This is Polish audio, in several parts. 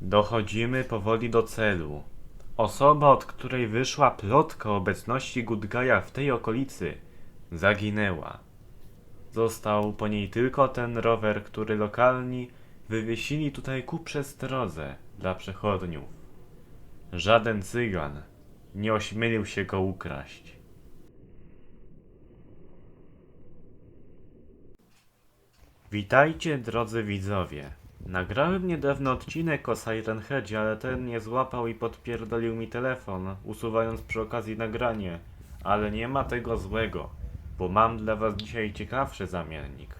Dochodzimy powoli do celu. Osoba, od której wyszła plotka obecności Gudgaja w tej okolicy, zaginęła. Został po niej tylko ten rower, który lokalni wywiesili tutaj ku przestrodze dla przechodniów. Żaden cygan nie ośmielił się go ukraść. Witajcie drodzy widzowie. Nagrałem niedawno odcinek o Siren Headzie, ale ten nie złapał i podpierdolił mi telefon, usuwając przy okazji nagranie. Ale nie ma tego złego, bo mam dla was dzisiaj ciekawszy zamiennik.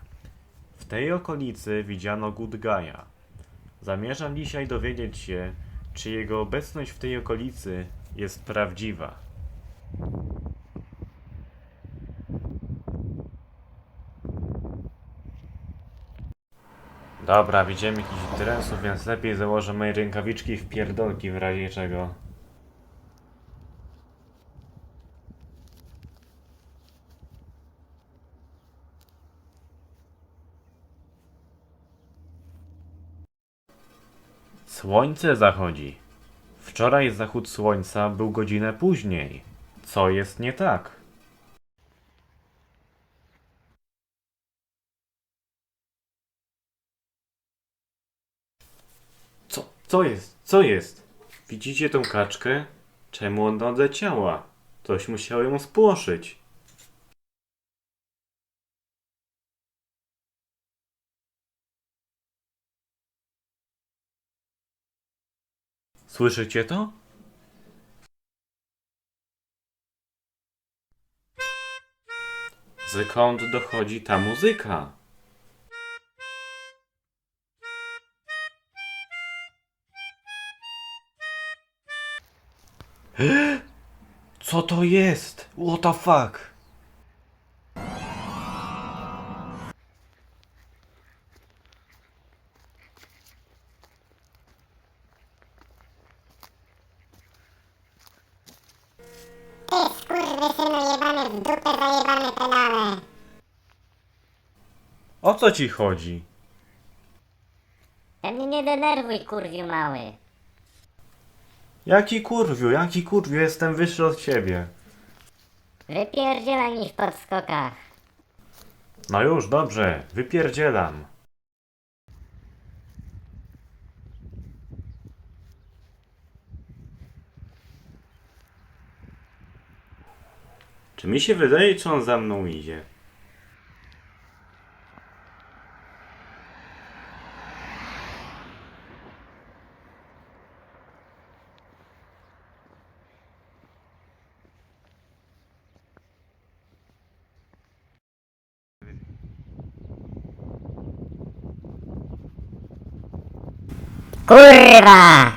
W tej okolicy widziano Good Guy'a. Zamierzam dzisiaj dowiedzieć się, czy jego obecność w tej okolicy jest prawdziwa. Dobra, widzimy jakiś dresów, więc lepiej założę moje rękawiczki w pierdolki w razie czego. Słońce zachodzi. Wczoraj zachód słońca był godzinę później. Co jest nie tak? Co, jest? Co jest? Widzicie tą kaczkę? Czemu ona odleciała? Coś musiało ją spłoszyć. Słyszycie to? Skąd dochodzi ta muzyka? Co to jest? What the fuck? Ty skurwysynu jebany w dupę zajebane pedale. O co ci chodzi? Ty mnie nie denerwuj, kurwiu mały. Jaki kurwiu, jaki kurwiu, jestem wyższy od ciebie. Wypierdzielaj mi w podskokach. No już, dobrze, wypierdzielam. Czy mi się wydaje, czy on za mną idzie? ¡Curva!